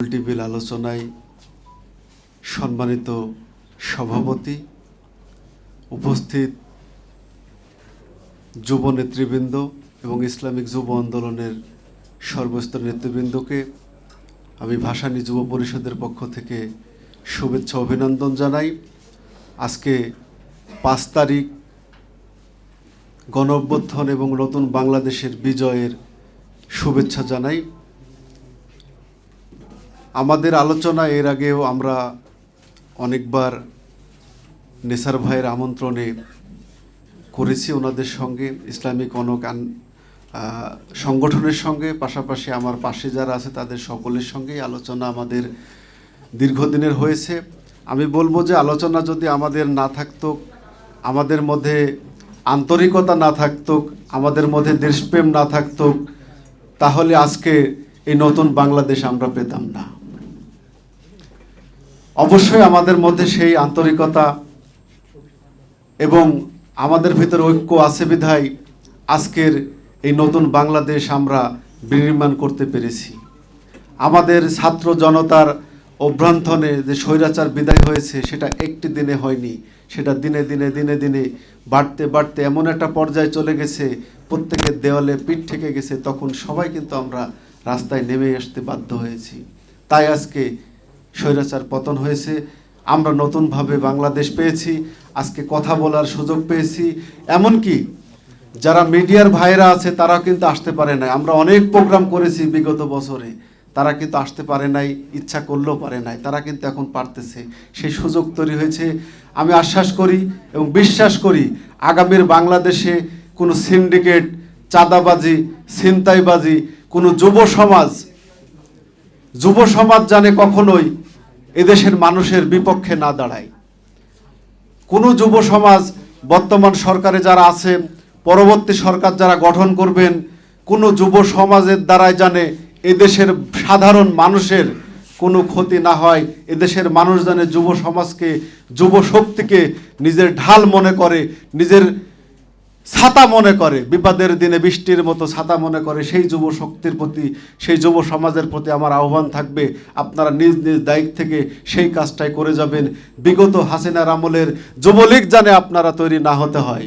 টিভির আলোচনায় সম্মানিত সভাপতি, উপস্থিত যুব নেতৃবৃন্দ এবং ইসলামিক যুব আন্দোলনের সর্বস্তর নেতৃবৃন্দকে আমি ভাসানী যুব পরিষদের পক্ষ থেকে শুভেচ্ছা অভিনন্দন জানাই। আজকে পাঁচ তারিখ গণ এবং নতুন বাংলাদেশের বিজয়ের শুভেচ্ছা জানাই। আমাদের আলোচনা এর আগেও আমরা অনেকবার নেসার ভাইয়ের আমন্ত্রণে করেছি ওনাদের সঙ্গে, ইসলামিক অনক সংগঠনের সঙ্গে, পাশাপাশি আমার পাশে যারা আছে তাদের সকলের সঙ্গেই আলোচনা আমাদের দীর্ঘদিনের হয়েছে। আমি বলব যে আলোচনা যদি আমাদের না থাকতো, আমাদের মধ্যে আন্তরিকতা না থাকতো, আমাদের মধ্যে দেশপ্রেম না থাকতো, তাহলে আজকে এই নতুন বাংলাদেশ আমরা পেতাম না। অবশ্যই আমাদের মধ্যে সেই আন্তরিকতা এবং আমাদের ভিতরে ঐক্য আছে বিধায় আজকের এই নতুন বাংলাদেশ আমরা বিনির্মাণ করতে পেরেছি। আমাদের ছাত্র জনতার অভ্যন্তনে যে স্বৈরাচার বিদায় হয়েছে, সেটা একটি দিনে হয়নি। সেটা দিনে দিনে দিনে দিনে বাড়তে বাড়তে এমন একটা পর্যায়ে চলে গেছে, প্রত্যেকের দেওয়ালে পিঠ থেকে গেছে, তখন সবাই কিন্তু আমরা রাস্তায় নেমে আসতে বাধ্য হয়েছি। তাই আজকে স্বৈরাচার পতন হয়েছে, আমরা নতুনভাবে বাংলাদেশ পেয়েছি, আজকে কথা বলার সুযোগ পেয়েছি। এমনকি যারা মিডিয়ার ভাইরা আছে তারা কিন্তু আসতে পারে নাই। আমরা অনেক প্রোগ্রাম করেছি বিগত বছরে, তারা কিন্তু আসতে পারে নাই, ইচ্ছা করলেও পারে নাই, তারা কিন্তু এখন পারতেছে। সেই সুযোগ তৈরি হয়েছে। আমি আশ্বাস করি এবং বিশ্বাস করি, আগামীর বাংলাদেশে কোনো সিন্ডিকেট, চাঁদাবাজি, ছিনতাইবাজি, কোনো যুব সমাজ যুব সমাজ জানে কখনোই এদেশের মানুষের বিপক্ষে না দাঁড়ায়। কোনো যুব সমাজ, বর্তমান সরকারে যারা আছে, পরবর্তী সরকার যারা গঠন করবেন, কোনো যুব সমাজের দ্বারাই জানে এদেশের সাধারণ মানুষের কোনো ক্ষতি না হয়। এদেশের মানুষ জানে যুব সমাজকে, যুব শক্তিকে নিজের ঢাল মনে করে, নিজের ছাতা মনে করে। বিপদের দিনে বৃষ্টির মতো ছাতা মনে করে। সেই যুব শক্তির প্রতি, সেই যুব সমাজের প্রতি আমার আহ্বান থাকবে। আপনারা নিজ নিজ দায়িত্ব থেকে সেই কাজটাই করে যাবেন। বিগত হাসিনার আমলের যুবলীগ জানে আপনারা তৈরি না হতে হয়।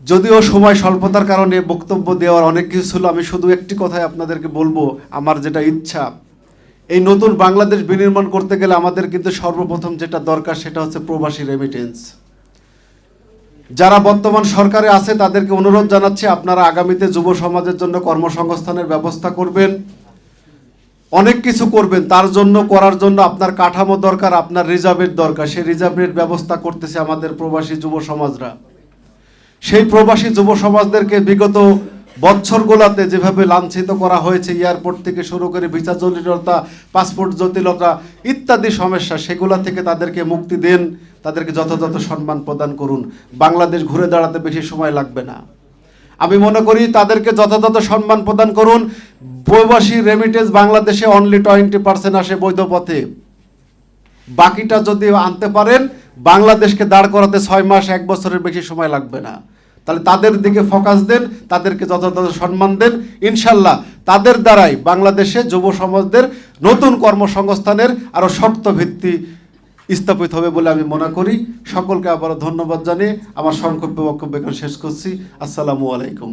যদিও সময় স্বল্পতার কারণে বক্তব্য দেওয়ার অনেক কিছু ছিল, আমি শুধু একটি কথাই আপনাদেরকে বলব, আমার যেটা ইচ্ছা। এই নতুন বাংলাদেশ বিনির্মাণ করতে গেলে আমাদের কিন্তু সর্বপ্রথম যেটা দরকার সেটা হচ্ছে প্রবাসী রেমিটেন্স যারা বর্তমান সরকারে আছে, তাদেরকে অনুরোধ জানাচ্ছি, আপনারা আগামীতে যুব সমাজের জন্য কর্মসংস্থানের ব্যবস্থা করবেন। অনেক কিছু করবেন, তার জন্য, করার জন্য আপনার কাঠামো দরকার, আপনার রিজার্ভের দরকার। সেই রিজার্ভের ব্যবস্থা করতেছে আমাদের প্রবাসী যুব সমাজরা। সেই প্রবাসী যুব সমাজদেরকে বিগত বছরগুলোতে যেভাবে লাঞ্ছিত করা হয়েছে, এয়ারপোর্ট থেকে শুরু করে ভিসা জটিলতা পাসপোর্ট জটিলতা ইত্যাদি সমস্যা, সেগুলা থেকে তাদেরকে মুক্তি দেন, তাদেরকে যথাযথ সম্মান প্রদান করুন। বাংলাদেশ ঘুরে দাঁড়াতে বেশি সময় লাগবে না। আমি মনে করি তাদেরকে যথাযথ সম্মান প্রদান করুন। প্রবাসী রেমিটেন্স বাংলাদেশে অনলি টোয়েন্টি পার্সেন্ট আসে বৈধ পথে। বাকিটা যদি আনতে পারেন, বাংলাদেশকে দাঁড় করাতে ছয় মাস, এক বছরের বেশি সময় লাগবে না। তাহলে তাদের দিকে ফোকাস দেন, তাদেরকে যথাযথ সম্মান দেন। ইনশাল্লাহ তাদের দ্বারাই বাংলাদেশে যুব সমাজদের নতুন কর্মসংস্থানের আরও শর্ত ভিত্তি স্থাপিত হবে বলে আমি মনে করি। সকলকে আবারও ধন্যবাদ জানিয়ে আমার সংক্ষিপ্ত বক্তব্য শেষ করছি। আসসালামু আলাইকুম।